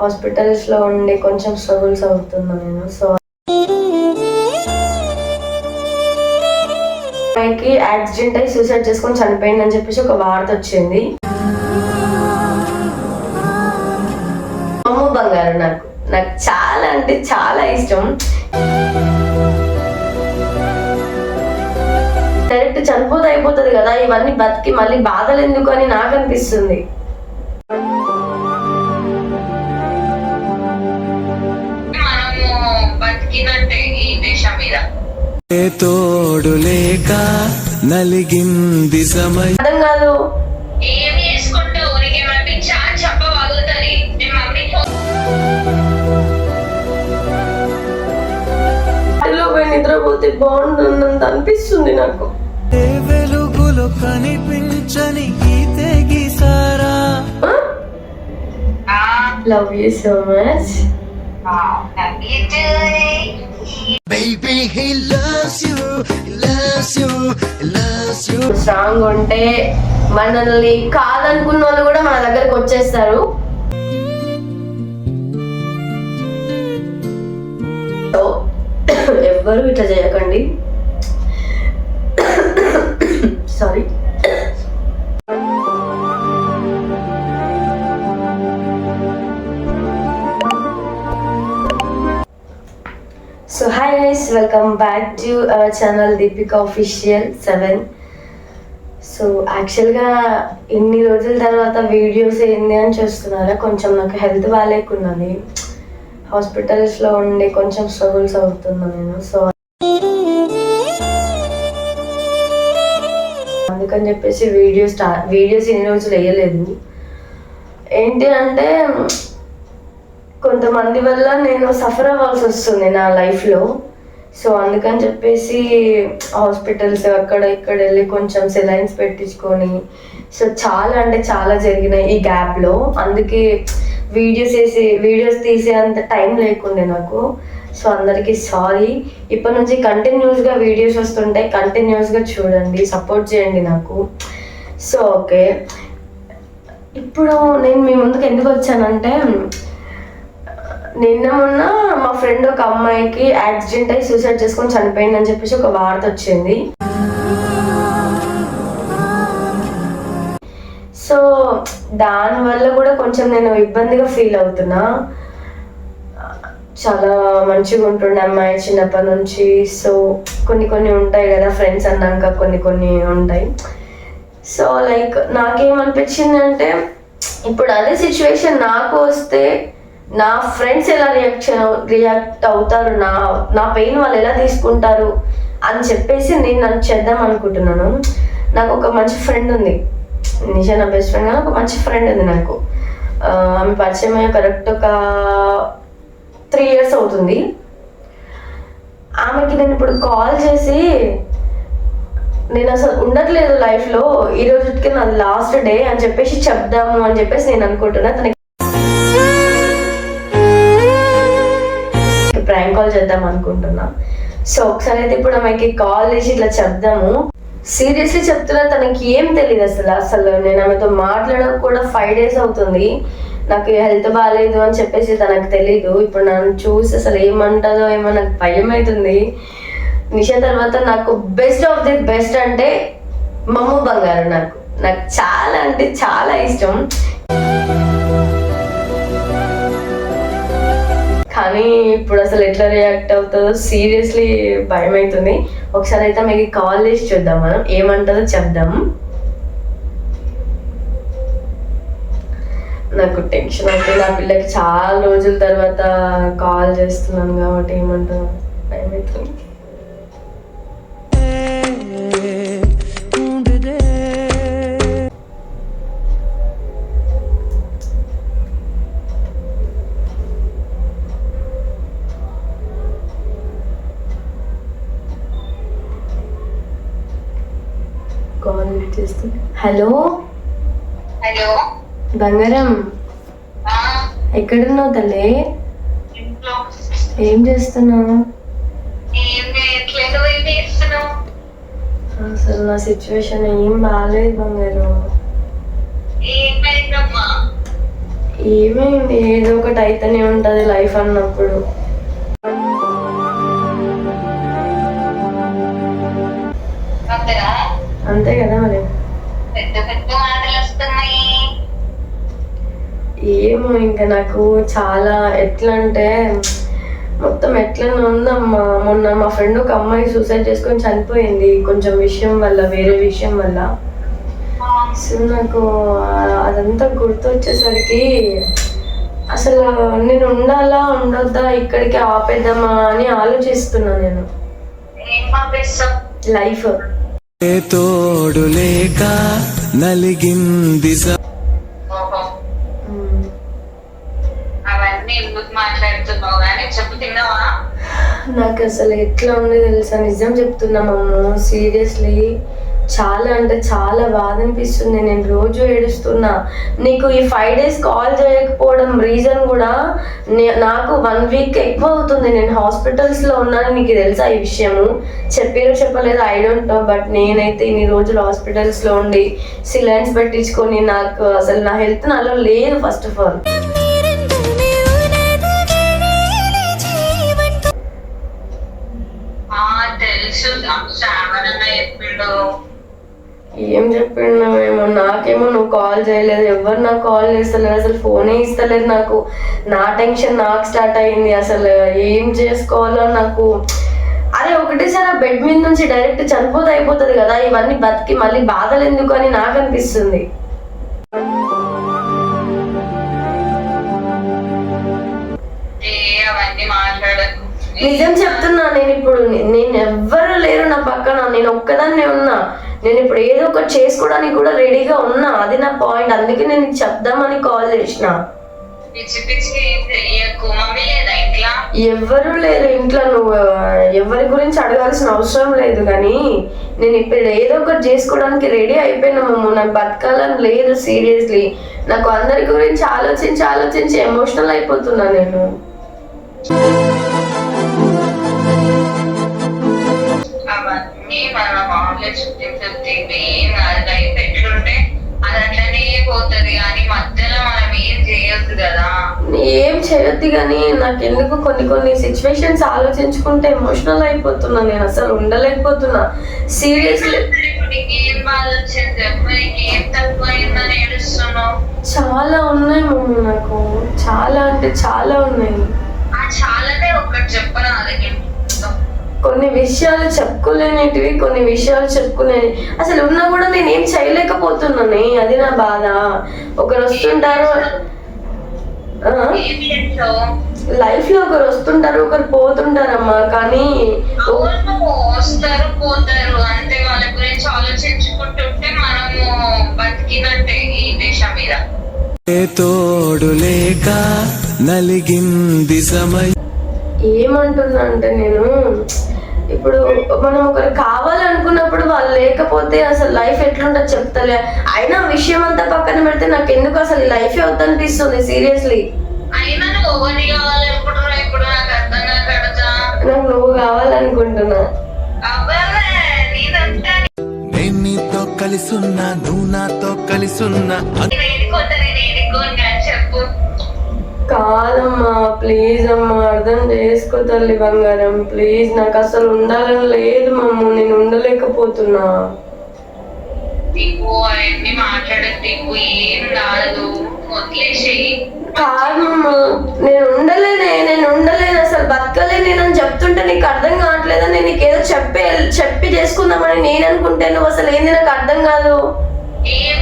హాస్పిటల్స్లో ఉండి కొంచెం స్ట్రగుల్స్ అవుతున్నా నేను సో అమ్మాయికి యాక్సిడెంట్ అయి సూసైడ్ చేసుకొని చనిపోయిందని చెప్పేసి ఒక వార్త వచ్చింది. అమ్ము బంగారు నాకు నాకు చాలా అంటే చాలా ఇష్టం. డైరెక్ట్ చనిపోతే అయిపోతుంది కదా ఇవన్నీ బతికి మళ్ళీ బాధలు ఎందుకు అని నాకు అనిపిస్తుంది. మనము బతికినట్టే ఈ దేశం మీద. ఏ తోడు లేక నలిగింది సమయం. అర్థం కాదు. ఏం చెప్పగలుగుతుంది మీ మమ్మీ పోయి నిద్రపోతే బాగుంటుందంత అనిపిస్తుంది నాకు. ఏ వెలుగులో కనిపించని గీతే గీసారా love you so much Baby, he loves you, he loves you, he loves you. Strong ఉంటే మనల్ని కాదనుకున్న వాళ్ళు కూడా మన దగ్గరకు వచ్చేస్తారు. ఎవ్వరూ ఎవ్వరు ఇట్లా చేయకండి. Sorry so hi guys welcome back to our channel Deepika official seven so యాక్చువల్గా ఇన్ని రోజుల తర్వాత వీడియోస్ ఏంది అని చూస్తున్నారా? కొంచెం నాకు హెల్త్ బాగాలేకున్నది హాస్పిటల్స్లో ఉండి కొంచెం స్ట్రగుల్స్ అవుతున్నా నేను సో అందుకని చెప్పేసి వీడియో స్టార్ట్ వీడియోస్ ఇన్ని రోజులు వేయలేదు. ఏంటి అంటే కొంతమంది వల్ల నేను సఫర్ అవ్వాల్సి వస్తుంది నా లైఫ్లో సో అందుకని చెప్పేసి హాస్పిటల్స్ అక్కడ ఇక్కడ వెళ్ళి కొంచెం సెలైన్స్ పెట్టించుకొని. సో చాలా అంటే చాలా జరిగినాయి ఈ గ్యాప్లో అందుకే వీడియోస్ వేసి వీడియోస్ తీసే అంత టైం లేకుండే నాకు. సో అందరికీ సారీ ఇప్పటి నుంచి కంటిన్యూస్గా వీడియోస్ వస్తుంటాయి. కంటిన్యూస్గా చూడండి. సపోర్ట్ చేయండి నాకు. సో ఓకే ఇప్పుడు నేను మీ ముందుకు ఎందుకు వచ్చానంటే నిన్న మొన్న మా ఫ్రెండ్ ఒక అమ్మాయికి యాక్సిడెంట్ అయి సూసైడ్ చేసుకొని చనిపోయిందని చెప్పేసి ఒక వార్త వచ్చింది. సో దానివల్ల కూడా కొంచెం నేను ఇబ్బందిగా ఫీల్ అవుతున్నా. చాలా మంచిగా ఉంటుండే అమ్మాయి చిన్నప్పటి నుంచి. సో కొన్ని కొన్ని ఉంటాయి కదా ఫ్రెండ్స్ అన్నాక కొన్ని కొన్ని ఉంటాయి. సో లైక్ నాకేమనిపించింది అంటే ఇప్పుడు అదే సిచ్యువేషన్ నాకు వస్తే నా ఫ్రెండ్స్ ఎలా రియాక్షన్ రియాక్ట్ అవుతారు? నా నా పెయిన్ వాళ్ళు ఎలా తీసుకుంటారు? అని చెప్పేసి నేను నన్ను చేద్దాం అనుకుంటున్నాను. నాకు ఒక మంచి ఫ్రెండ్ ఉంది. నిజా నా బెస్ట్ ఫ్రెండ్ కానీ ఒక మంచి ఫ్రెండ్ ఉంది నాకు. ఆమె పరిచయం అయ్యే కరెక్ట్ ఒక త్రీ ఇయర్స్ అవుతుంది. ఆమెకి నేను ఇప్పుడు కాల్ చేసి నేను అసలు ఉండట్లేదు లైఫ్లో ఈ రోజుకి నాది లాస్ట్ డే అని చెప్పేసి చెప్దాము అని చెప్పేసి నేను అనుకుంటున్నా. తనకి కాల్ చేద్దాం అనుకుంటున్నా. సో ఒకసారి అయితే ఇప్పుడు ఆమెకి కాల్ చేసి ఇట్లా చెప్దాము. సీరియస్లీ చెప్తున్నా తనకి ఏం తెలియదు అసలు అసలు నేను ఆమెతో మాట్లాడక కూడా ఫైవ్ డేస్ అవుతుంది. నాకు హెల్త్ బాగాలేదు అని చెప్పేసి తనకు తెలీదు. ఇప్పుడు నన్ను చూసి అసలు ఏమంటుందో ఏమో నాకు భయం అవుతుంది. నిషా తర్వాత నాకు బెస్ట్ ఆఫ్ ది బెస్ట్ అంటే మమ్ము బంగారు నాకు. నాకు చాలా అంటే చాలా ఇష్టం. కానీ ఇప్పుడు అసలు ఎట్లా రియాక్ట్ అవుతుందో సీరియస్లీ భయం అవుతుంది ఒకసారి అయితే మీకు కాల్ చేసి చూద్దాం మనం. ఏమంటుందో చెప్దాం. నాకు టెన్షన్ అవుతుంది. నా పిల్లకి చాలా రోజుల తర్వాత కాల్ చేస్తున్నాను కాబట్టి ఏమంటుందో భయం అవుతుంది హలో? హలో? బంగారం? ఎక్కడున్నావు తల్లి? ఏం చేస్తున్నావు? అసలు నా సిచ్యువేషన్ ఏం బాగాలేదు బంగారు. ఏమైంది? ఏదో ఒకటి అయితేనే ఉంటుంది లైఫ్ అన్నప్పుడు. అంతే కదా మరి. ఏమో ఇంకా నాకు చాలా ఎట్లా అంటే మొత్తం ఎట్లనే ఉందమ్మా. మొన్న మా ఫ్రెండ్ ఒక అమ్మాయి సూసైడ్ చేసుకొని చనిపోయింది కొంచెం విషయం వల్ల వేరే విషయం వల్ల. సో నాకు అదంతా గుర్తొచ్చేసరికి అసలు నేను ఉండాలా ఉండొద్దా ఇక్కడికి ఆపేద్దామా అని ఆలోచిస్తున్నా నేను. లైఫ్. తోడు లేక నలిగింది స- ఓహో అవన్నీ ఎందుకు మాట్లాడుతున్నావు కానీ చెప్పు తిన్నావా నాకు అసలు ఎట్లా ఉంది తెలుసా? నిజం చెప్తున్నామమ్మ సీరియస్లీ చాలా అంటే చాలా బాధ అనిపిస్తుంది. నేను రోజు ఏడుస్తున్నా. నీకు ఈ ఫైవ్ డేస్ కాల్ చేయకపోవడం రీజన్ కూడా నాకు వన్ వీక్ ఎక్కువ అవుతుంది. నేను హాస్పిటల్స్లో ఉన్నాను. నీకు తెలుసా ఈ విషయము? చెప్పారో చెప్పలేదు ఐ డోంట్ నో బట్ నేనైతే ఇన్ని రోజులు హాస్పిటల్స్లో ఉండి సిలైన్స్ పెట్టించుకొని నాకు అసలు నా హెల్త్ నాలో లేదు ఫస్ట్ ఆఫ్ ఆల్ ఏం చెప్పిండు ఏమో నాకేమో నువ్వు కాల్ చేయలేదు. ఎవరు నాకు కాల్ చేస్తలేరు? అసలు ఫోనే ఇస్తలేదు నాకు. నా టెన్షన్ నాకు స్టార్ట్ అయింది. అసలు ఏం చేసుకోవాలో నాకు. అరే ఒకటేసారి ఆ బెడ్ మీద నుంచి డైరెక్ట్ చనిపోతే అయిపోతుంది కదా. ఇవన్నీ బతికి మళ్ళీ బాధలు ఎందుకు అని నాకు అనిపిస్తుంది. అవన్నీ మాట్లాడకు. నిజం చెప్తున్నా నేను ఇప్పుడు నేను ఎవ్వరు లేరు నా పక్కన నేను ఒక్కదాన్నే ఉన్నా. నేను ఇప్పుడు ఏదో ఒకటి చేసుకోవడానికి కూడా రెడీగా ఉన్నా. అది నా పాయింట్. అందుకే నేను చెప్దామని కాల్ చేసిన. మమ్మీ ఎవ్వరూ లేరు ఇంట్లో. నువ్వు ఎవరి గురించి అడగాల్సిన అవసరం లేదు కానీ నేను ఇప్పుడు ఏదో ఒకటి చేసుకోవడానికి రెడీ అయిపోయినాము నాకు బతకాలని లేదు సీరియస్లీ. నాకు అందరి గురించి ఆలోచించి ఆలోచించి ఎమోషనల్ అయిపోతున్నా నేను. అవన్నీ మన చుట్టించే ఏం కాదు లైఫ్ ఎట్లుంటే అది అట్లనే పోతుంది. కానీ మధ్యలో మనం ఏం చేయొద్దు కదా. ఏం చేయొద్దు కానీ నాకు ఎందుకు కొన్ని కొన్ని సిచ్యువేషన్స్ ఆలోచించుకుంటే ఎమోషనల్ అయిపోతున్నా. నేను అసలు ఉండలేకపోతున్నా. సీరియస్లీ నీకు బాధ వచ్చింది చెప్పు నీకు తక్కువైందని ఏడుస్తున్నావు? చాలా ఉన్నాయి మమ్మీ నాకు. చాలా అంటే చాలా ఉన్నాయి. ఆ చాలానే ఒక్కటి చెప్పరా అది కొన్ని విషయాలు చెప్పుకోలేనిటివి కొన్ని విషయాలు చెప్పుకునే అసలు ఉన్నా కూడా నేను ఏం చేయలేకపోతున్నాను అది నా బాధ. ఒకరు వస్తుంటారు లైఫ్లో ఒకరు వస్తుంటారు ఒకరు పోతుంటారమ్మా కానీ వస్తారు పోతారు. అంతే వాళ్ళ గురించి ఆలోచించుకుంటుంటే మనము బతికినట్టే ఈ దేశం మీద. ఏ తోడు లేక నలిగింది సమయం. ఏమంటున్నా అంటే నేను ఇప్పుడు మనం ఒకరు కావాలనుకున్నప్పుడు వాళ్ళు లేకపోతే అసలు లైఫ్ ఎట్లుంటుందో చెప్తలే. అయినా విషయం అంతా పక్కన పెడితే నాకు ఎందుకు అసలు లైఫ్ వద్దనిపిస్తుంది సీరియస్లీ నాకు నువ్వు కావాలనుకుంటున్నా. నేను నీతో కలిసున్నా నువ్వు నాతో కలిసున్నా చెప్పు. కాదమ్మా ప్లీజ్ అమ్మా అర్థం చేసుకో తల్లి బంగారం. ప్లీజ్ నాకు అసలు ఉండాలని లేదు మమ్మ నేను ఉండలేకపోతున్నా. నీకు అవన్నీ మాట్లాడకు నీకు ఏం రాదు. వదిలేసేయి. కాదమ్మా నేను ఉండలేనే నేను ఉండలేను అసలు బతకలేను. నేను అని చెప్తుంటే నీకు అర్థం కావట్లేదు నేను నీకు ఏదో చెప్పే చెప్పి చేసుకుందామని నేను అనుకుంటే నువ్వు అసలు ఏంది నాకు అర్థం కాదు. ఏం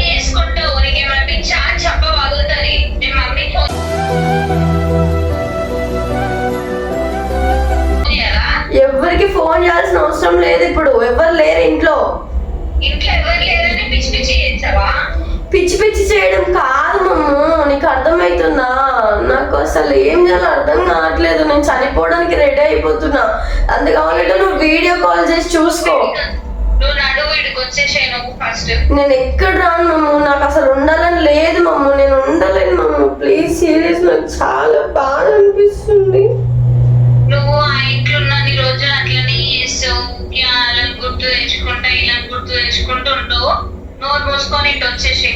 ఎవరికి ఫోన్ చేయాల్సిన అవసరం లేదు ఇప్పుడు. ఎవరు లేరు ఇంట్లో. ఇంట్లో ఎవరు లేరని పిచ్చి పిచ్చి చేసావా పిచ్చి పిచ్చి చేయడం కాదు మమ్ము. నీకు అర్థమవుతుందా నాకు అసలు ఏం చేయాలో అర్థం కావట్లేదు. నేను చనిపోవడానికి రెడీ అయిపోతున్నా. అందు కావాలంటే నువ్వు వీడియో కాల్ చేసి చూసుకో. నేను ఎక్కడ రాను మమ్ము? నాకు అసలు ఉండాలని లేదు మమ్ము. నేను ఉండలేను మమ్ము. ప్లీజ్ సీరియస్ నాకు చాలా బాధ అనిపిస్తుంది. నువ్వు ఆ ఇంట్లో తెచ్చుకుంటా ఇలా గుర్తు తెచ్చుకుంటూ ఉండవు నోరు మూసుకొని ఇటు వచ్చేసి.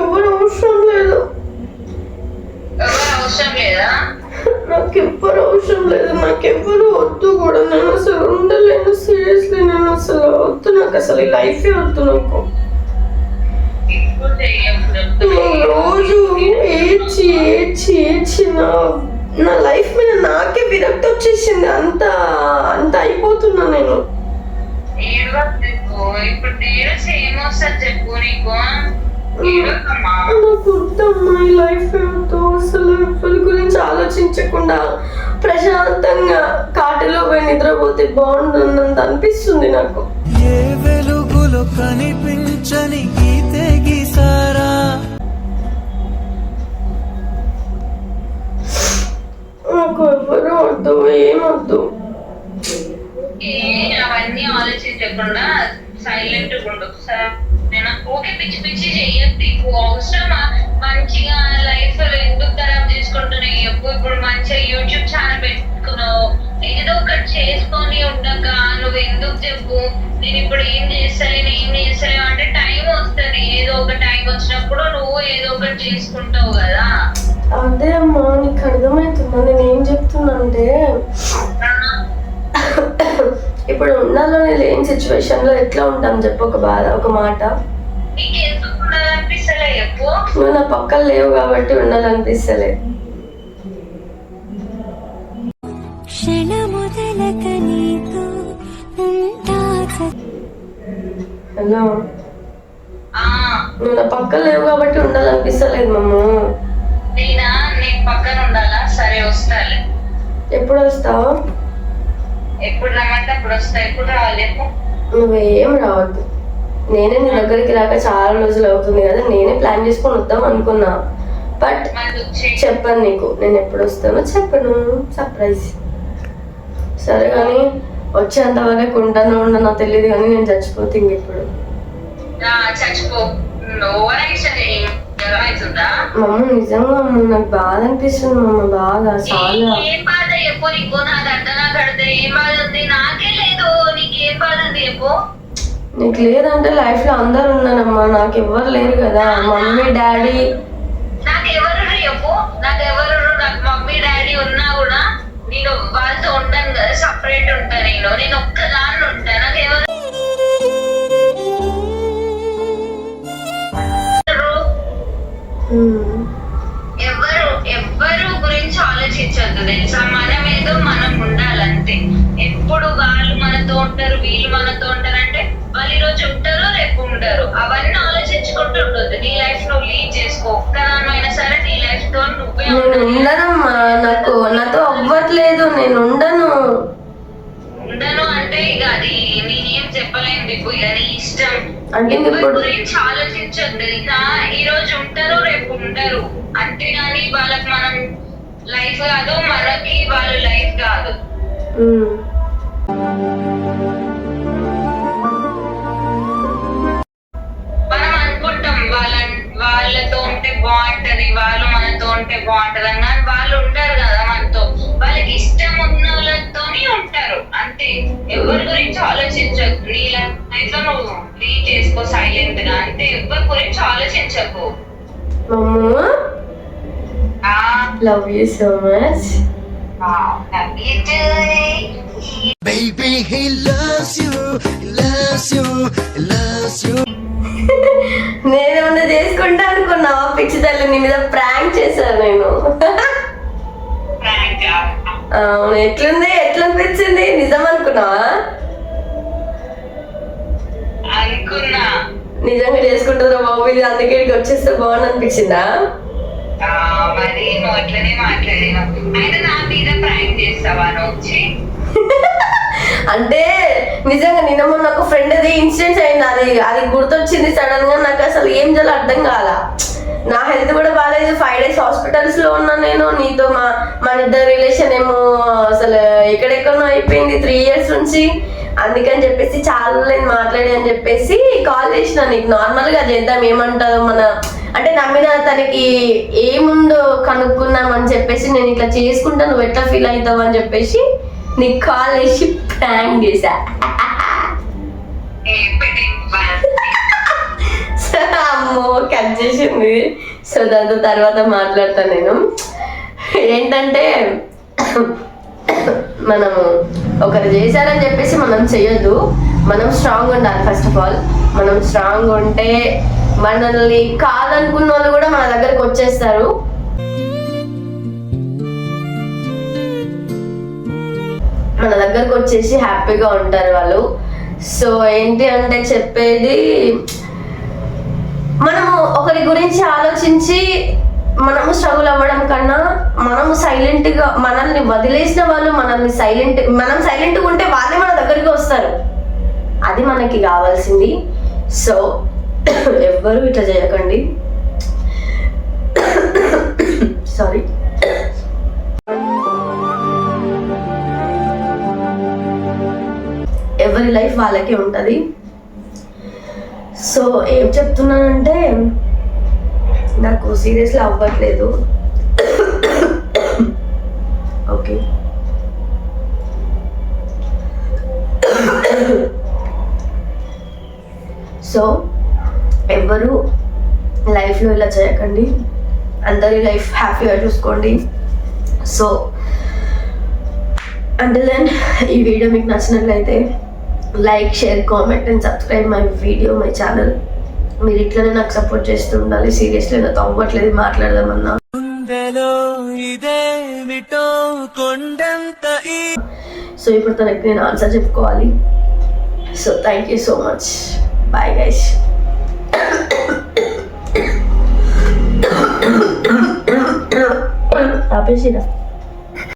ఎవరు అవసరం లేదు? ఎవరు అవసరం లేదా. నాకు అవసరం లేదు నాకు వద్దు కూడా. నేను అసలు ఉండలేను. సీరియస్లీ నేను అసలు వద్దు. నాకు అసలు ఈ లైఫే వద్దు నాకు. వద్దమ్మా ఈ లైఫ్ వద్దు అసలు ఎవరి గురించి ఆలోచించకుండా ప్రశాంతంగా కాటిలో పోయి నిద్రపోతే బాగుంటుందంత అనిపిస్తుంది నాకు. ఏ వెలుగులో కనిపించని గీతే గీసారా నాకు ఎవరు వద్దు ఏమొద్దు ఏ అవన్నీ ఆలోచించకుండా సైలెంట్ ఉండు సరే. నేను ఓకే పిచ్చి పిచ్చి చెయ్యొద్దు. ఇప్పుడు అవసరమా? మంచిగా లైఫ్ ఎందుకు ఖరాబ్ చేసుకుంటున్నాయి? చెప్పు ఇప్పుడు మంచిగా యూట్యూబ్ ఛానల్ పెట్టుకున్నావు? ఏదో ఒకటి చేసుకొని ఉండగా నువ్వు ఎందుకు చెప్పు? నేను ఇప్పుడు ఏం చేస్తాను ఏం చేస్తాను అంటే టైం వస్తుంది. ఏదో ఒక టైం వచ్చినప్పుడు నువ్వు ఏదో ఒకటి చేసుకుంటావు కదా. అదే అమ్మా నీకు అర్థమవుతుందా నేను ఏం చెప్తున్నా అంటే ఇప్పుడు ఉండాలో లేని సిచ్యువేషన్లో ఎట్లా ఉంటాం? చెప్పు ఒక బాధ ఒక మాట. నువ్వు నా పక్కన లేవు కాబట్టి ఉండాలనిపిస్తలే. హలో. నువ్వు నా పక్కన లేవు కాబట్టి ఉండాలనిపిస్తలేదు మమ్ము. పక్కన ఉండాలా? సరే వస్తాలే. ఎప్పుడు వస్తావు? ఎప్పుడు రమ్మంటే అప్పుడు వస్తా ఎప్పుడు నువ్వేం రావద్దు. నేనే నీ దగ్గరికి రాక చాలా రోజులు అవుతుంది కదా నేనే ప్లాన్ చేసుకొని వద్దాం అనుకున్నా. బట్ చెప్పను నీకు నేను ఎప్పుడు వస్తానో చెప్పను సర్ప్రైజ్. సరే కానీ వచ్చేంత వరకు ఉంటానో ఉండనో తెలియదు కానీ నేను చచ్చిపోతే ఇప్పుడు మమ్మ నిజంగా నాకు బాధ అనిపిస్తుంది మమ్మ బాగా చాలా. చెప్పు నీకు నాకు అర్థం కడితే ఏం బాధ ఉంది? నాకే లేదు నీకు బాధ ఉంది చెప్పు. నీకు లేదంటే లైఫ్లో అందరు ఉన్నారమ్మా నాకు ఎవ్వరు లేరు కదా. Mummy daddy. నాకు ఎవరు చెప్పు. నాకు ఎవరు నాకు మమ్మీ డాడీ ఉన్నా కూడా నేను వాళ్ళతో ఉంటాను కదా సపరేట్ ఉంటా నేను. నేను ఒక్కదాన్ని ఉంటారు వీళ్ళు మనతో ఉంటారు అంటే వాళ్ళు ఈ రోజు ఉంటారు రేపు ఉండరు అవన్నీ ఆలోచించుకుంటూ ఉండొద్దు. నీ లైఫ్ నువ్వు లీడ్ చేసుకో. ఒక్కదానైనా సరే నీ లైఫ్తో నువ్వే. ఉండనమ్మా. నాకు నాతో అవ్వట్లేదు. నేను ఉండను. ఉండను అంటే ఇక అది నేనేం చెప్పలేను దీపు ఇక నీ ఇష్టం. అంటే గురించి ఆలోచించొద్దు. ఇంకా ఈ రోజు ఉంటారు రేపు ఉండరు. అంతేగాని వాళ్ళకి మనం లైఫ్ కాదు మనకి వాళ్ళ లైఫ్ కాదు. వాళ్ళతో ఉంటే బాగుంటది వాళ్ళు మనతో ఉంటే బాగుంటది అని కానీ వాళ్ళు ఉంటారు కదా మనతో. వాళ్ళకి ఇష్టం ఉన్న వాళ్ళతోనే ఉంటారు. అంతే. ఎవరి గురించి ఆలోచించద్దు నీ లైఫ్లో నువ్వు లీడ్ చేసుకో సైలెంట్గా. అంతే. ఎవరి గురించి ఆలోచించకు. Love you so much Baby, he loves you, he loves you, he loves you. నేనేమన్నా చేసుకుంటా అనుకున్నావా పిచ్చి తల్లి నీ మీద ప్రాంక్ చేశాను నేను. అవును ఎట్లుంది ఎట్లా అనిపించింది? నిజం అనుకున్నావా? అనుకున్నా. నిజంగా చేసుకుంటారా బాబు? ఇది అందుకే ఇక్కడికి వచ్చేస్తే బాగుంది అనిపించిందా మరి నువ్వు అట్లనే మాట్లాడినావు నా మీద ప్రాంక్ చేస్తావా నువ్వు వచ్చి అంటే నిజంగా నిన్న మొన్న ఒక ఫ్రెండ్ అది ఇన్సిడెంట్ అయింది. అది అది గుర్తొచ్చింది సడన్గా నాకు అసలు ఏం చేయాలో అర్థం కాల. నా హెల్త్ కూడా బాగాలేదు ఫైవ్ డేస్ హాస్పిటల్స్లో ఉన్నా నేను. నీతో మా మన ఇద్దరు రిలేషన్ ఏమో అసలు ఎక్కడెక్కడో అయిపోయింది త్రీ ఇయర్స్ నుంచి. అందుకని చెప్పేసి చాలా నేను మాట్లాడి అని చెప్పేసి కాల్ చేసిన నీకు. నార్మల్గా చేద్దాం. ఏమంటారో మన అంటే నా మీద తనకి ఏముందో కనుక్కుందాం అని చెప్పేసి నేను ఇట్లా చేసుకుంటా నువ్వు ఎట్లా ఫీల్ అవుతావు అని చెప్పేసి నీకు కాల్ చేసి ప్రాంక్ చేశా. అమ్మో కట్ చేసింది. సో దాంతో తర్వాత మాట్లాడతాను నేను. ఏంటంటే మనము ఒకరు చేశారని చెప్పేసి మనం చేయొద్దు. మనం స్ట్రాంగ్ ఉండాలి ఫస్ట్ ఆఫ్ ఆల్ మనం స్ట్రాంగ్ ఉంటే మనల్ని కాదనుకున్న వాళ్ళు కూడా మన దగ్గరకు వచ్చేస్తారు. మన దగ్గరకు వచ్చేసి హ్యాపీగా ఉంటారు వాళ్ళు. సో ఏంటి అంటే చెప్పేది మనము ఒకరి గురించి ఆలోచించి మనము స్ట్రగుల్ అవ్వడం కన్నా మనము సైలెంట్గా మనల్ని వదిలేసిన వాళ్ళు మనల్ని సైలెంట్ మనం సైలెంట్ ఉంటే వాళ్ళే మన దగ్గరికి వస్తారు. అది మనకి కావాల్సింది. సో ఎవ్వరు ఇట్లా చేయకండి. సారీ ఎవరి లైఫ్ వాళ్ళకే ఉంటుంది. సో ఏం చెప్తున్నానంటే నాకు సీరియస్లీ అవ్వట్లేదు. ఓకే సో ఎవ్వరు లైఫ్లో ఇలా చేయకండి. అందరి లైఫ్ హ్యాపీగా చూసుకోండి. సో అంటే దెన్ ఈ వీడియో మీకు నచ్చినట్లయితే like share comment and subscribe my video my channel. మీరు ఇట్లనే నాకు సపోర్ట్ చేస్తూ ఉండాలి. సీరియస్లీ నాకు అవ్వట్లేదు మాట్లాడదామన్నా. సో ఇప్పుడు తనకి నేను ఆన్సర్ చెప్పుకోవాలి. So thank you so much Bye, guys. Tá, precisa.